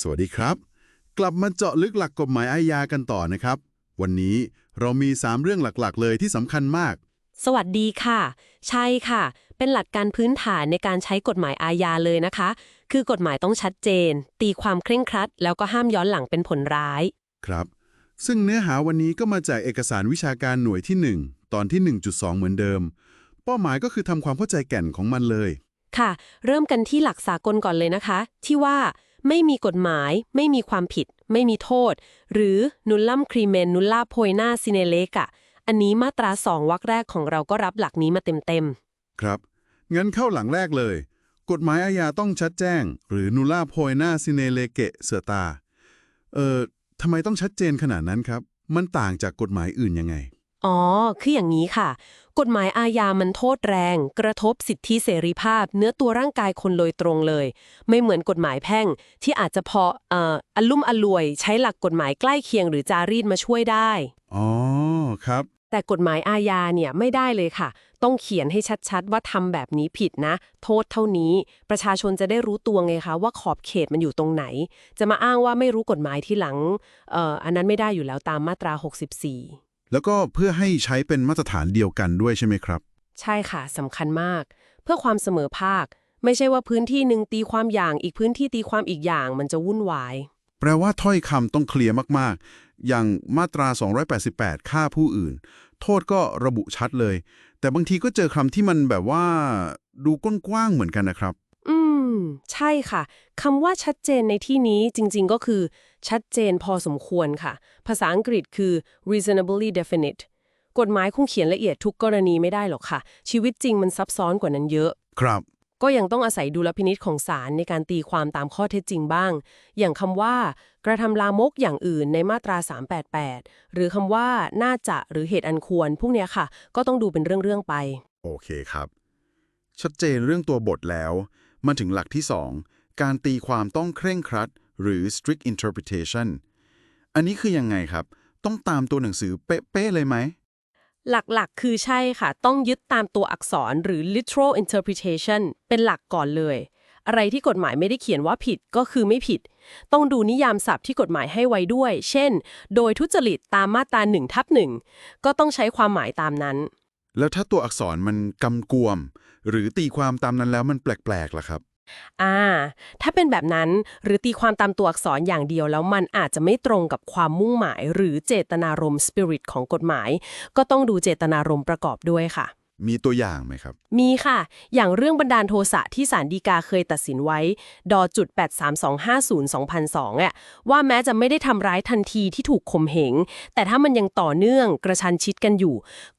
สวัสดีครับ กลับมาเจาะลึกหลักกฎหมายอาญากันต่อนะครับ วันนี้เรามี 3 เรื่องหลักๆ เลยที่สำคัญมาก สวัสดีค่ะ ใช่ค่ะ เป็นหลักการพื้นฐานในการใช้กฎหมายอาญาเลยนะคะ คือกฎหมายต้องชัดเจน ตีความเคร่งครัด แล้วก็ห้ามย้อนหลังเป็นผลร้าย ครับ ซึ่งเนื้อหาวันนี้ก็มาจากเอกสารวิชาการหน่วยที่ 1 ตอนที่ 1.2 เหมือนเดิม เป้าหมายก็คือทำความเข้าใจแก่นของมันเลย ค่ะ เริ่มกันที่หลักสากลก่อนเลยนะคะ ที่ว่า ไม่มีกฎหมาย ไม่มีความผิด ไม่มีโทษ หรือนุลลัมครีเมนนุลลาโพยนาซิเนเลกะอันนี้มาตราสองวรรคแรกของเราก็รับหลักนี้มาเต็มครับ งั้นเข้าหลังแรกเลย กฎหมายอาญาต้องชัดแจ้ง หรือนูล่าโพยนาซิเนเลเกะเสตา เอ่อทำไมต้องชัดเจนขนาดนั้นครับ มันต่างจากกฎหมายอื่นยังไง อ๋อ คืออย่างนี้ค่ะ กฎหมายอาญามันโทษแรง กระทบสิทธิเสรีภาพ เนื้อตัวร่างกายคนโดยตรงเลย ไม่เหมือนกฎหมายแพ่ง ที่อาจจะพอเอ่ออลุ่มอลวย ใช้หลักกฎหมายใกล้เคียงหรือจารีตมาช่วยได้ อ๋อ ครับ แต่กฎหมายอาญาเนี่ยไม่ได้เลยค่ะ ต้องเขียนให้ชัดๆ ว่าทำแบบนี้ผิดนะ โทษเท่านี้ ประชาชนจะได้รู้ตัวไงคะ ว่าขอบเขตมันอยู่ตรงไหน จะมาอ้างว่าไม่รู้กฎหมายที่หลังเอ่ออันนั้นไม่ได้อยู่แล้วตามมาตรา 64 แล้วก็เพื่อให้ใช้เป็นมาตรฐานเดียวกันด้วยใช่ไหมครับ ใช่ค่ะสำคัญมาก เพื่อความเสมอภาค ไม่ใช่ว่าพื้นที่หนึ่งตีความอย่างอีกพื้นที่ตีความอีกอย่างมันจะวุ่นวาย แปลว่าถ้อยคำต้องเคลียร์มากๆ อย่างมาตรา 288 ฆ่าผู้อื่น โทษก็ระบุชัดเลย แต่บางทีก็เจอคำที่มันแบบว่าดูกว้างๆเหมือนกันนะครับอื ม ใช่ค่ะคำว่าชัดเจนในที่นี้จริงๆก็คือ ชัดเจนพอสมควรค่ะ ภาษาอังกฤษคือ reasonably definite กฎหมายคงเขียนละเอียดทุกกรณีไม่ได้หรอกค่ะ ชีวิตจริงมันซับซ้อนกว่านั้นเยอะ ครับ ก็ยังต้องอาศัยดุลพินิษของศาลในการตีความตามข้อเท็จจริงบ้าง อย่างคำว่า กระทำลามกอย่างอื่นในมาตรา 388 หรือคำว่าน่าจะหรือเหตุอันควร พวกเนี้ยค่ะ ก็ต้องดูเป็นเรื่องๆไป โอเคครับ ชัดเจนเรื่องตัวบทแล้ว มาถึงหลักที่ 2 การตีความต้องเคร่งครัด หรือ strict interpretation อันนี้คือยังไงครับ ต้องตามตัวหนังสือเป๊ะๆเลยไหม หลักๆ คือใช่ค่ะ ต้องยึดตามตัวอักษรหรือ literal interpretation เป็นหลักก่อนเลย อะไรที่กฎหมายไม่ได้เขียนว่าผิดก็คือไม่ผิด ต้องดูนิยามศัพท์ที่กฎหมายให้ไว้ด้วย เช่น โดยทุจริตตามมาตรา1ทับ1ก็ต้องใช้ความหมายตามนั้น แล้วถ้าตัวอักษรมันกำกวม หรือตีความตามนั้นแล้วมันแปลกๆล่ะครับ อ่า ถ้าเป็นแบบนั้นหรือตีความตามตัวอักษรอย่างเดียวแล้วมันอาจจะไม่ตรงกับความมุ่งหมาย หรือเจตนารมณ์ spirit ของกฎหมาย ก็ต้องดูเจตนารมณ์ประกอบด้วยค่ะ มีตัวอย่างไหมครับ มีค่ะ อย่างเรื่องบันดาลโทสะที่ศาลฎีกาเคยตัดสินไว้ดจุด83250-2002อะว่าแม้จะไม่ได้ทำร้ายทันทีที่ถูกข่มเหง แต่ถ้ามันยังต่อเนื่องกระชันชิดกันอยู่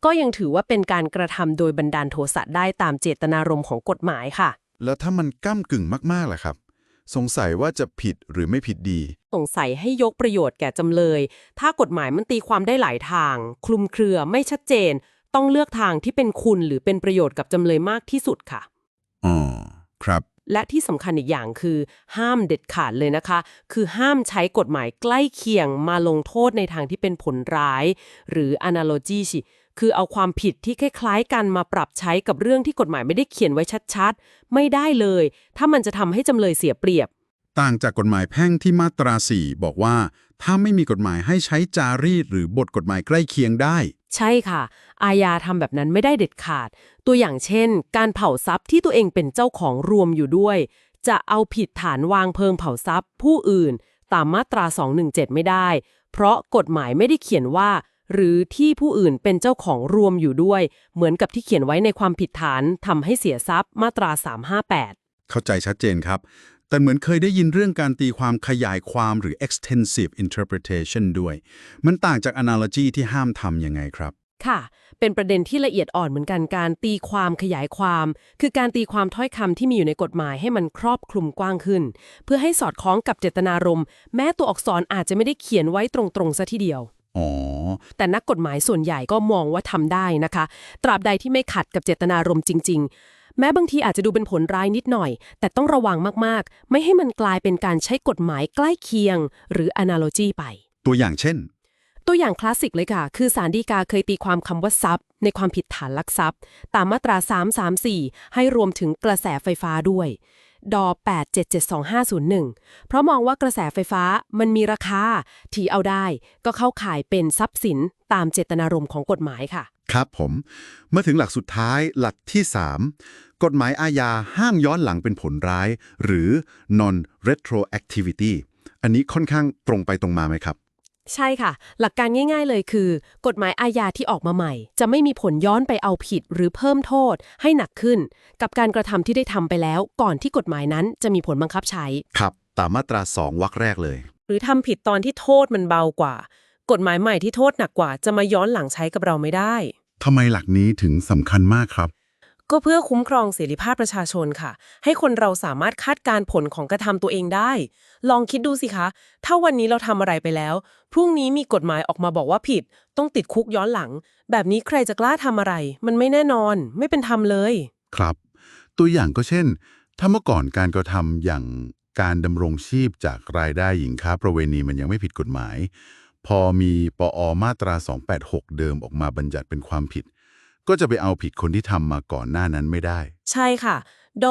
ก็ยังถือว่าเป็นการกระทำโดยบันดาลโทสะได้ตามเจตนารมณ์ของกฎหมายค่ะ แล้วถ้ามันก้ากึ่งมากๆล่ะครับ สงสัยว่าจะผิดหรือไม่ผิดดี สงสัยให้ยกประโยชน์แก่จำเลย ถ้ากฎหมายมันตีความได้หลายทาง คลุมเครือไม่ชัดเจน ต้องเลือกทางที่เป็นคุณหรือเป็นประโยชน์กับจำเลยมากที่สุดค่ะ อ๋อ ครับ และที่สำคัญอีกอย่างคือ ห้ามเด็ดขาดเลยนะคะ คือห้ามใช้กฎหมายใกล้เคียงมาลงโทษในทางที่เป็นผลร้าย หรือ analogy สิคือเอาความผิดที่คล้ายๆ กันมาปรับใช้กับเรื่องที่กฎหมายไม่ได้เขียนไว้ชัดๆ ไม่ได้เลย ถ้ามันจะทำให้จำเลยเสียเปรียบ ต่างจากกฎหมายแพ่งที่มาตรา 4 บอกว่า ถ้าไม่มีกฎหมายให้ใช้จารีตหรือบทกฎหมายใกล้เคียงได้ ใช่ค่ะ อาญาทำแบบนั้นไม่ได้เด็ดขาด ตัวอย่างเช่น การเผาทรัพย์ที่ตัวเองเป็นเจ้าของรวมอยู่ด้วย จะเอาผิดฐานวางเพลิงเผาทรัพย์ ผู้อื่น ตามมาตรา 217 ไม่ได้ เพราะกฎหมายไม่ได้เขียนว่า หรือที่ผู้อื่นเป็นเจ้าของรวมอยู่ด้วย เหมือนกับที่เขียนไว้ในความผิดฐานทำให้เสียทรัพย์มาตรา 358 เข้าใจชัดเจนครับ แต่เหมือนเคยได้ยินเรื่องการตีความขยายความหรือ extensive interpretation ด้วย มันต่างจาก analogy ที่ห้ามทำยังไงครับ ค่ะ เป็นประเด็นที่ละเอียดอ่อนเหมือนกันการตีความขยายความ คือการตีความถ้อยคำที่มีอยู่ในกฎหมายให้มันครอบคลุมกว้างขึ้น เพื่อให้สอดคล้องกับเจตนารมณ์ แม้ตัวอักษรอาจจะไม่ได้เขียนไว้ตรงๆซะทีเดียว อ๋อ แต่นักกฎหมายส่วนใหญ่ก็มองว่าทำได้นะคะ ตราบใดที่ไม่ขัดกับเจตนารมณ์จริง ๆ แม้บางทีอาจจะดูเป็นผลร้ายนิดหน่อย แต่ต้องระวังมากๆ ไม่ให้มันกลายเป็นการใช้กฎหมายใกล้เคียง หรือ analogy ไป ตัวอย่างเช่น ตัวอย่างคลาสสิกเลยค่ะ คือสารดีกาเคยตีความคำว่าทรัพย์ ในความผิดฐานลักทรัพย์ ตามมาตรา 334 ให้รวมถึงกระแสไฟฟ้าด้วย ดอ8772501 เพราะมองว่ากระแสไฟฟ้ามันมีราคาที่เอาได้ก็เข้าขายเป็นทรัพย์สินตามเจตนารมณ์ของกฎหมายค่ะ ครับผม เมื่อถึงหลักสุดท้ายหลักที่ 3 กฎหมายอาญาห้ามย้อนหลังเป็นผลร้าย หรือ non retroactivity อันนี้ค่อนข้างตรงไปตรงมาไหมครับ ใช่ค่ะ หลักการง่ายๆเลยคือ กฎหมายอาญาที่ออกมาใหม่ จะไม่มีผลย้อนไปเอาผิดหรือเพิ่มโทษให้หนักขึ้น กับการกระทำที่ได้ทำไปแล้ว ก่อนที่กฎหมายนั้นจะมีผลบังคับใช้ ครับตามมาตรา 2วรรคแรกเลย หรือทำผิดตอนที่โทษมันเบากว่า กฎหมายใหม่ที่โทษหนักกว่า จะมาย้อนหลังใช้กับเราไม่ได้ทำไมหลักนี้ถึงสำคัญมากครับ ก็เพื่อคุ้มครองเสรีภาพประชาชนค่ะ ให้คนเราสามารถคาดการผลของกระทำตัวเองได้ ลองคิดดูสิคะ ถ้าวันนี้เราทำอะไรไปแล้ว พรุ่งนี้มีกฎหมายออกมาบอกว่าผิด ต้องติดคุกย้อนหลัง แบบนี้ใครจะกล้าทำอะไร มันไม่แน่นอน ไม่เป็นธรรมเลย ครับ ตัวอย่างก็เช่น ถ้าเมื่อก่อนการกระทำอย่างการดำรงชีพจากรายได้หญิงค้าประเวณีมันยังไม่ผิดกฎหมาย พอมีปอมาตรา 286 เดิมออกมาบัญญัติเป็นความผิด ก็จะไปเอาผิดคนที่ทำมาก่อนหน้านั้นไม่ได้ ใช่ค่ะ ด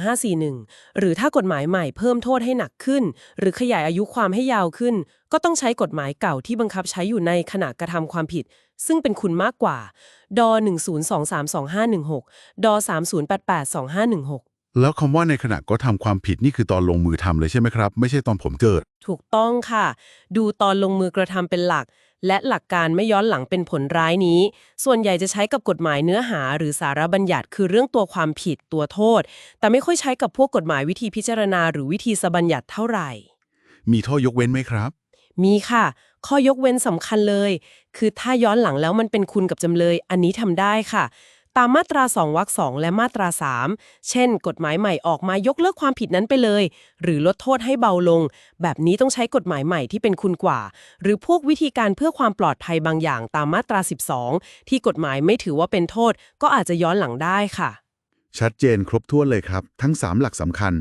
48152541 หรือถ้ากฎหมายใหม่เพิ่มโทษให้หนักขึ้น หรือขยายอายุความให้ยาวขึ้น ก็ต้องใช้กฎหมายเก่าที่บังคับใช้อยู่ในขณะกระทำความผิด ซึ่งเป็นคุณมากกว่า ด10232516 ด30882516 แล้วคำว่าในขณะก็ทำความผิดนี่คือตอนลงมือทำเลยใช่ไหมครับ ไม่ใช่ตอนผมเกิด ถูกต้องค่ะ ดูตอนลงมือกระทำเป็นหลัก และหลักการไม่ย้อนหลังเป็นผลร้ายนี้ ส่วนใหญ่จะใช้กับกฎหมายเนื้อหา หรือสาระบัญญัติคือเรื่องตัวความผิดตัวโทษ แต่ไม่ค่อยใช้กับพวกกฎหมายวิธีพิจารณา หรือวิธีสบัญญัติเท่าไหร่ มีข้อยกเว้นไหมครับ มีค่ะ ข้อยกเว้นสำคัญเลย คือถ้าย้อนหลังแล้วมันเป็นคุณกับจำเลย อันนี้ทำได้ค่ะ ตามมาตรา2วรรคสองและมาตรา 3 เช่น กฎหมายใหม่ออกมายกเลิกความผิดนั้นไปเลย หรือลดโทษให้เบาลง แบบนี้ต้องใช้กฎหมายใหม่ที่เป็นคุณกว่า หรือพวกวิธีการเพื่อความปลอดภัยบางอย่างตามมาตรา 12 ที่กฎหมายไม่ถือว่าเป็นโทษ ก็อาจจะย้อนหลังได้ค่ะ ชัดเจนครบถ้วนเลยครับ ทั้ง 3 หลักสำคัญ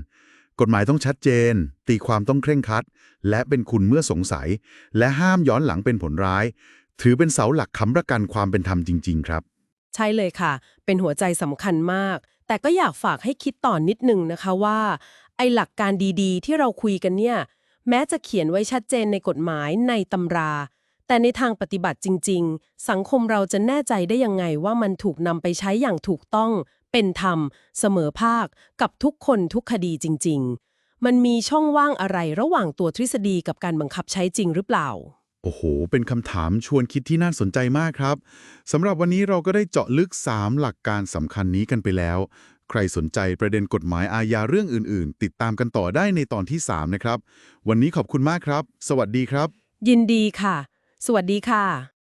กฎหมายต้องชัดเจน ตีความต้องเคร่งครัด และเป็นคุณเมื่อสงสัย และห้ามย้อนหลังเป็นผลร้าย ถือเป็นเสาหลักค้ำประกันความเป็นธรรมจริง ๆ ครับ ใช่เลยค่ะ เป็นหัวใจสำคัญมาก แต่ก็อยากฝากให้คิดต่อนนิดนึงนะคะว่า ไอหลักการดีๆ ที่เราคุยกันเนี่ย แม้จะเขียนไว้ชัดเจนในกฎหมายในตำรา แต่ในทางปฏิบัติจริง ๆ สังคมเราจะแน่ใจได้ยังไงว่ามันถูกนำไปใช้อย่างถูกต้อง เป็นธรรม เสมอภาค กับทุกคนทุกคดีจริง ๆ มันมีช่องว่างอะไรระหว่างตัวทฤษฎีกับการบังคับใช้จริงหรือเปล่า โอ้โห เป็นคำถามชวนคิดที่น่าสนใจมากครับสำหรับวันนี้เราก็ได้เจาะลึก 3 หลักการสำคัญนี้กันไปแล้ว ใครสนใจประเด็นกฎหมายอาญาเรื่องอื่น ๆ ติดตามกันต่อได้ในตอนที่ 3 นะครับ วันนี้ขอบคุณมากครับ สวัสดีครับ ยินดีค่ะ สวัสดีค่ะ